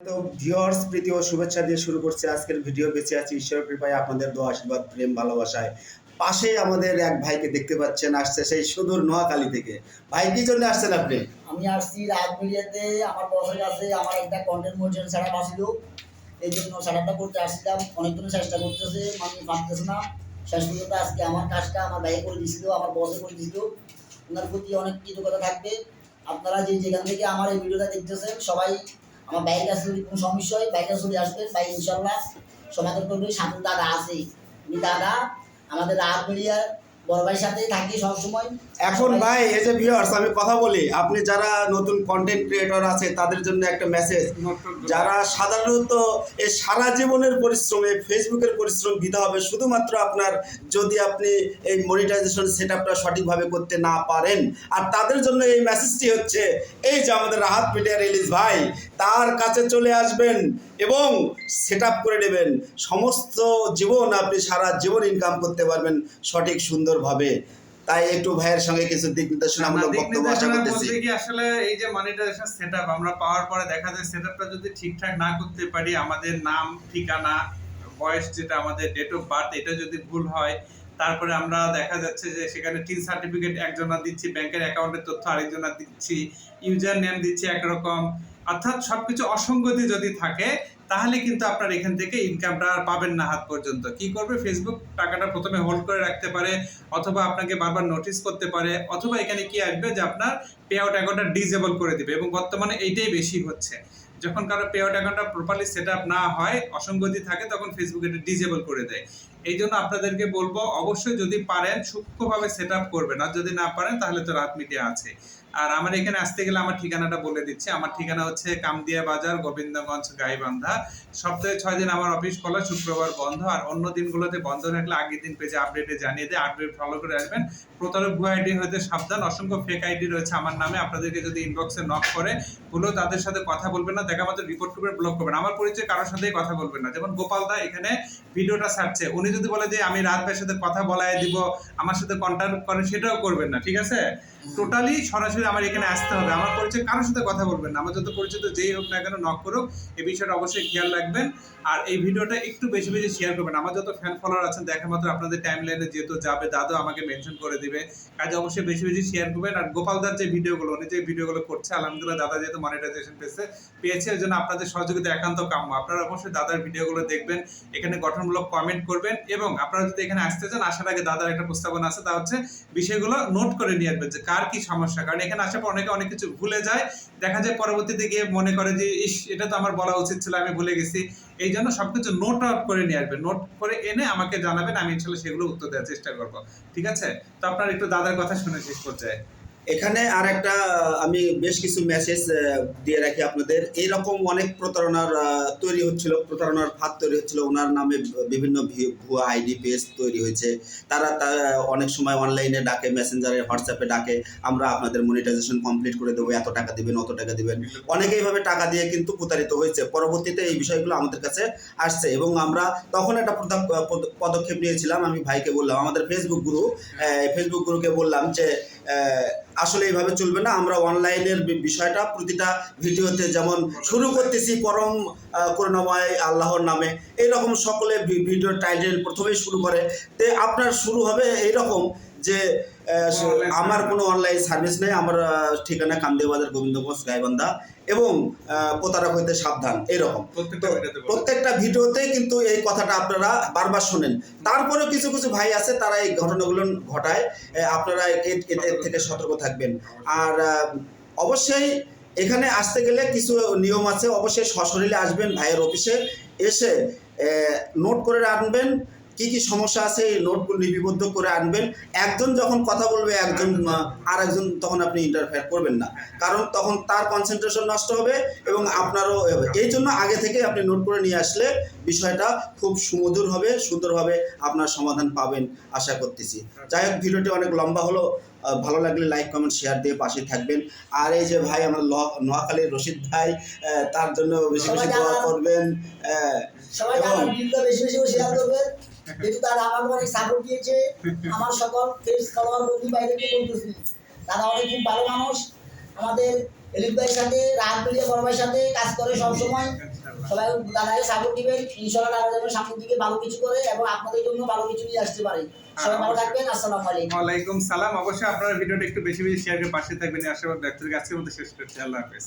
তো শুভেচ্ছা দিয়ে শুরু করছে আজকের ভিডিও বেঁচে আছি কৃপায় আপনাদের আশীর্বাদ, প্রেম, ভালোবাসায়। পাশে আমাদের এক ভাইকে দেখতে পাচ্ছেন, আসছে সেই সুদূর নোয়াখালী থেকে। ভাই, কি জন্য আসছেন আপনি? আমি আসছি আমার বসের আমার একটা কন্টেন্ট মোশন এই জন্য সেটাটা করতে আসছিলাম। অনেকদিন চেষ্টা করতেছে আমি পারতেছে না। শেষ পর্যন্ত আজকে আমার কাজটা আমার ভাই করে দিছিল, আমার বসে করে দিছিল। ওনার প্রতি অনেক কৃতজ্ঞতা থাকবে। আপনারা যে যেখান থেকে আমার এই ভিডিওটা দেখতেছেন, সবাই আমার বাইরের কাছে যদি কোনো সমস্যা হয় বাইরের কাছে চলে আসবেন ভাই ইনশাল্লাহ সমাধান করবে। সাথে দাদা আছে। উনি দাদা আমাদের রাত মিডিয়ার বড় ভাইয়ের সাথে থাকি সবসময়। এখন ভাই এই যে ভিউয়ার্স আমি কথা বলি আপনি যারা নতুন কন্টেন্ট ক্রিয়েটর আছে তাদের জন্য একটা মেসেজ যারা সাধারণত এই সারা জীবনের পরিশ্রমে ফেসবুকের পরিশ্রম দিতে হবে শুধুমাত্র আপনার যদি আপনি এই মনিটাইজেশন সেট আপটা সঠিকভাবে করতে না পারেন। আর তাদের জন্য এই মেসেজটি হচ্ছে এই যে আমাদের রাহাত মিডিয়া রিলিজ ভাই তার কাছে চলে আসবেন এবং সেট করে নেবেন। সমস্ত জীবন আপনি সারা জীবন ইনকাম করতে পারবেন সঠিক সুন্দরভাবে। তাই একটু ভাইয়ের সঙ্গে কিছু দিক নির্দেশনামূলক বক্তব্য আশা করতেছি। কি আসলে এই যে মনিটাইজেশন সেটআপ আমরা পাওয়ার পরে দেখা যায় সেটআপটা যদি ঠিকঠাক না করতে পারি আমাদের নাম ঠিকানা বয়স যেটা আমাদের ডেট অফ বার্থ এটা যদি ভুল হয় তারপরে আমরা দেখা যাচ্ছে যে সেখানে টিন সার্টিফিকেট একজনা দিচ্ছি ব্যাংকের অ্যাকাউন্টের তথ্য আরেকজনা দিচ্ছি ইউজার নেম দিচ্ছি একরকম। অর্থাৎ সবকিছু অসঙ্গতি যদি থাকে, তাহলে কিন্তু আপনার এখান থেকে ইনকামটা আর পাবেন না হাত পর্যন্ত। কি করবে? ফেসবুক টাকাটা প্রথমে হোল্ড করে রাখতে পারে, অথবা আপনাকে বারবার নোটিস করতে পারে, অথবা এখানে কি আসবে যে আপনার পে আউট অ্যাকাউন্টটা ডিজেবল করে দিবে, এবং বর্তমানে এইটাই বেশি হচ্ছে। যখন কারও পে আউট অ্যাকাউন্টটা প্রপারলি সেট আপ না হয়, অসঙ্গতি থাকে, তখন ফেসবুক এটা ডিজেবল করে দেয়। এই জন্য আপনাদেরকে বলব, অবশ্যই যদি পারেন, সূক্ষ্মভাবে সেট আপ করবেন। আর যদি না পারেন, তাহলে তো রাত মিডিয়া আছে। আর আমার এখানে আসতে গেলে আমার ঠিকানাটা বলে দিচ্ছি। আমার ঠিকানা হচ্ছে কামদিয়া বাজার গোবিন্দগঞ্জ গাইবান্ধা। সপ্তাহে ছয় দিন আমার অফিস খোলা শুক্রবার বন্ধ। আর অন্য দিনগুলোতে বন্ধ থাকলে আগের দিন পেজে আপডেটে জানিয়ে দেয়। আপডেট ফলো করে আসবেন। প্রতারক ভুয়া আইডি হতে সাবধান। অসংখ্য ফেক আইডি রয়েছে আমার নামে। আপনাদেরকে যদি ইনবক্সে নক করে হলেও তাদের সাথে কথা বলবেন না। দেখা মাত্র রিপোর্ট করবেন ব্লক করবেন। আমার পরিচয় কারোর সাথেই কথা বলবেন না। যেমন গোপাল দা এখানে ভিডিওটা ছাড়ছে। উনি যদি বলে যে আমি রাত ভাইয়ের সাথে কথা বলাই দিব আমার সাথে কন্ট্যাক্ট করেন সেটাও করবেন না। ঠিক আছে? টোটালি সরাসরি আমার এখানে আসতে হবে। আমার পরিচয় কারোর সাথে কথা বলবেন না। আমার যত পরিচিত যেই হোক না কেন নক করুক, এই বিষয়টা অবশ্যই খেয়াল রাখবেন। আর এই ভিডিওটা একটু বেশি বেশি শেয়ার করবেন। আমার যত ফ্যান ফলোয়ার আছেন, দেখা মাত্র আপনাদের টাইম লাইনে যেহেতু যাবে, দাদু আমাকে মেনশন করে দিবে। কাজে অবশ্যই বেশি বেশি শেয়ার করবেন। আর গোপালদার যে ভিডিওগুলো, উনি যে ভিডিওগুলো করছে, আলহামদুলিল্লাহ দাদা যেহেতু মনিটাইজেশন পেয়েছে পেয়েছে ওই জন্য আপনাদের সহযোগিতা একান্ত কাম্য। আপনারা অবশ্যই দাদার ভিডিওগুলো দেখবেন, এখানে গঠনমূলক কমেন্ট করবেন এবং আপনারা যদি এখানে আসতে চান, আসার আগে দাদার একটা প্রস্তাবনা আছে, তা হচ্ছে বিষয়গুলো নোট করে নিয়ে আসবেন যে কার কি সমস্যা। কারণ এখানে আসার পর অনেকে অনেক কিছু ভুলে যায়। দেখা যায় পরবর্তীতে গিয়ে মনে করে যে, ইস, এটা তো আমার বলা উচিত ছিল, আমি ভুলে গেছি। এই জন্য সবকিছু নোট আউট করে নিয়ে আসবেন নোট করে এনে আমাকে জানাবেন, আমি ইনশাল্লাহ সেগুলো উত্তর দেওয়ার চেষ্টা করব। ঠিক আছে? তো আপনার একটু দাদার কথা শুনে শেষ করতে এখানে আর একটা আমি বেশ কিছু মেসেজ দিয়ে রাখি আপনাদের। এইরকম অনেক প্রতারণার তৈরি হচ্ছিল, প্রতারণার ফাঁদ তৈরি হচ্ছিল। ওনার নামে বিভিন্ন ভুয়া আইডি পেজ তৈরি হয়েছে। তারা অনেক সময় অনলাইনে ডাকে মেসেঞ্জারে হোয়াটসঅ্যাপে ডাকে, আমরা আপনাদের মনিটাইজেশন কমপ্লিট করে দেবো, এত টাকা দিবেন, অত টাকা দিবেন। অনেকে এইভাবে টাকা দিয়ে কিন্তু প্রতারিত হয়েছে। পরবর্তীতে এই বিষয়গুলো আমাদের কাছে আসছে এবং আমরা তখন একটা পদক্ষেপ নিয়েছিলাম। আমি ভাইকে বললাম, আমাদের ফেসবুক গ্রুপ ফেসবুক গ্রুপকে বললাম যে আসলে এইভাবে চলবে না। আমরা অনলাইনের বিষয়টা প্রতিটা ভিডিওতে যেমন শুরু করতেছি পরম করুণাময় আল্লাহর নামে, এইরকম সকলে ভিডিও টাইটেল প্রথমেই শুরু করে। তে আপনার শুরু হবে এইরকম যে আমার কোনো অনলাইন সার্ভিস নেই আমার ঠিকানা কামদেব বাজার গোবিন্দগঞ্জ গাইবান্ধা এবং প্রতারক হইতে সাবধান এরকম। প্রত্যেকটা ভিডিওতে কিন্তু এই কথাটা আপনারা বারবার শোনেন। তারপরেও কিছু কিছু ভাই আছে তারা এই ঘটনাগুলো ঘটায় আপনারা এর থেকে সতর্ক থাকবেন। আর অবশ্যই এখানে আসতে গেলে কিছু নিয়ম আছে অবশ্যই সশরীরে আসবেন ভাইয়ের অফিসে এসে নোট করে আনবেন কি কি সমস্যা আছে নোটগুলো লিপিবদ্ধ করে আনবেন। একজন যখন কথা বলবে, একজন আর একজন তখন আপনি ইন্টারফেয়ার করবেন না। কারণ তখন তার কনসেন্ট্রেশন নষ্ট হবে এবং আপনারও এই জন্য আগে থেকে আপনি নোট করে নিয়ে আসলে বিষয়টা খুব সুমধুর হবে, সুন্দরভাবে আপনার সমাধান পাবেন, আশা করতেছি। যাই হোক, ভিডিওটি অনেক লম্বা হলো। ভালো লাগলে লাইক কমেন্ট শেয়ার দিয়ে পাশে থাকবেন। আর এই যে ভাই আমার নোয়াখালীর রশিদ ভাই তার জন্য বেশি বেশি দোয়া করবেন। সবাই এবং- আমার ভিডিওটা বেশি বেশি শেয়ার করবেন। যেহেতু তারা আমাকে অনেক সাপোর্ট দিয়েছে আমার সকল ফেস ফলোয়ার বন্ধু বাইরে বলতেছি। দাদা অনেক খুব ভালো মানুষ। আমাদের সাথে সাথে কাজ করে। সবাই দাদাকে সাপোর্ট দিবেন ইনশাল্লাহ দাদা যেন সামনের দিকে ভালো কিছু করে এবং আপনাদের জন্য ভালো কিছু নিয়ে আসতে পারে। ভালো আলাইকুম। সালাম। অবশ্যই আপনারা ভিডিওটা একটু বেশি বেশি শেয়ার করে পাশে থাকবেন। আশাবাদ ব্যক্তির কাছে শেষ করছি। আল্লাহ হাফেজ।